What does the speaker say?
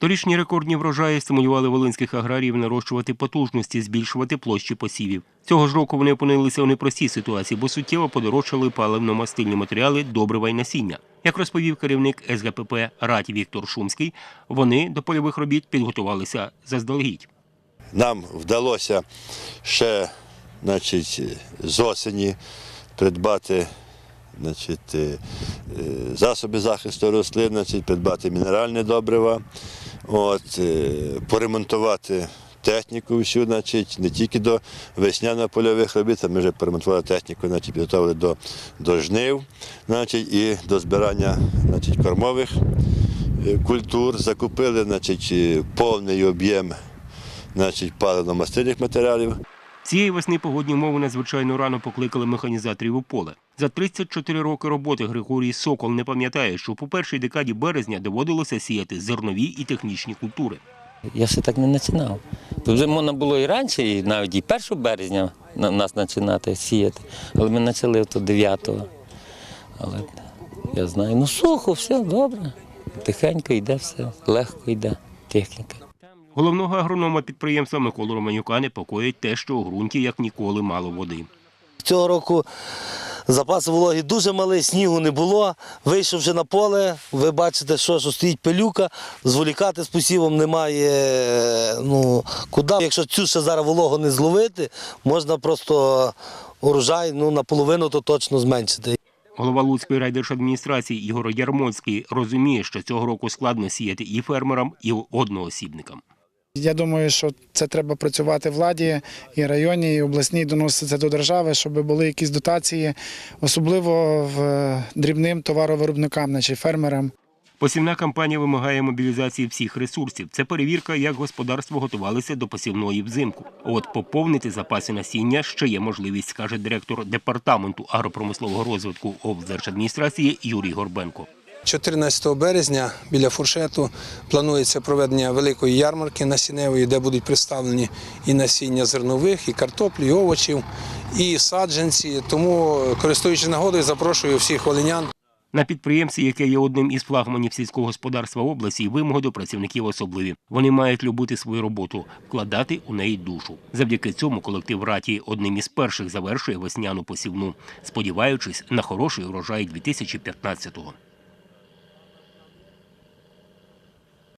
Торічні рекордні врожаї стимулювали волинських аграріїв нарощувати потужності, збільшувати площі посівів. Цього ж року вони опинилися у непростій ситуації, бо суттєво подорожчали паливно-мастильні матеріали, добрива й насіння. Як розповів керівник СГПП Раті Віктор Шумський, вони до польових робіт підготувалися заздалегідь. Нам вдалося ще значить, з осені придбати значить, е, засоби захисту рослин, значить, придбати мінеральне добрива, от, е, поремонтувати техніку всю, значить, не тільки до весняно-польових робіт, а ми вже поремонтували техніку, значить, підготували до, до жнив значить, і до збирання значить, кормових е, культур, закупили значить, е, повний об'єм значить, паливно-мастильних матеріалів. Цієї весни погодні умови надзвичайно рано покликали механізаторів у поле. За 34 роки роботи Григорій Сокол не пам'ятає, що по першій декаді березня доводилося сіяти зернові і технічні культури. Я ще так не починав. Вже можна було і раніше, і навіть і 1 березня нас починати сіяти. Але ми почали то 9-го. Але я знаю, ну сухо, все добре. Тихенько йде все, легко йде техніка. Головного агронома підприємства Миколу Романюка непокоїть те, що у ґрунті як ніколи мало води. Цього року запас вологи дуже малий, снігу не було. Вийшов вже на поле, ви бачите, що, що стоїть пилюка, зволікати з посівом немає ну, куди. Якщо цю ще зараз вологу не зловити, можна просто урожай ну, наполовину то точно зменшити. Голова Луцької райдержадміністрації Ігор Ярмоцький розуміє, що цього року складно сіяти і фермерам, і одноосібникам. Я думаю, що це треба працювати владі і районі, і обласній доносити це до держави, щоб були якісь дотації, особливо в е, дрібним товаровиробникам, значить фермерам. Посівна кампанія вимагає мобілізації всіх ресурсів. Це перевірка, як господарство готувалося до посівної взимку. От поповнити запаси насіння ще є можливість, каже директор департаменту агропромислового розвитку облдержадміністрації Юрій Горбенко. 14 березня біля фуршету планується проведення великої ярмарки насінневої, де будуть представлені і насіння зернових, і картоплі, і овочів, і саджанці. Тому, користуючись нагодою, запрошую всіх волинян. На підприємстві, яке є одним із флагманів сільського господарства області, вимоги до працівників особливі. Вони мають любити свою роботу, вкладати у неї душу. Завдяки цьому колектив раті одним із перших завершує весняну посівну, сподіваючись на хороший урожай 2015-го.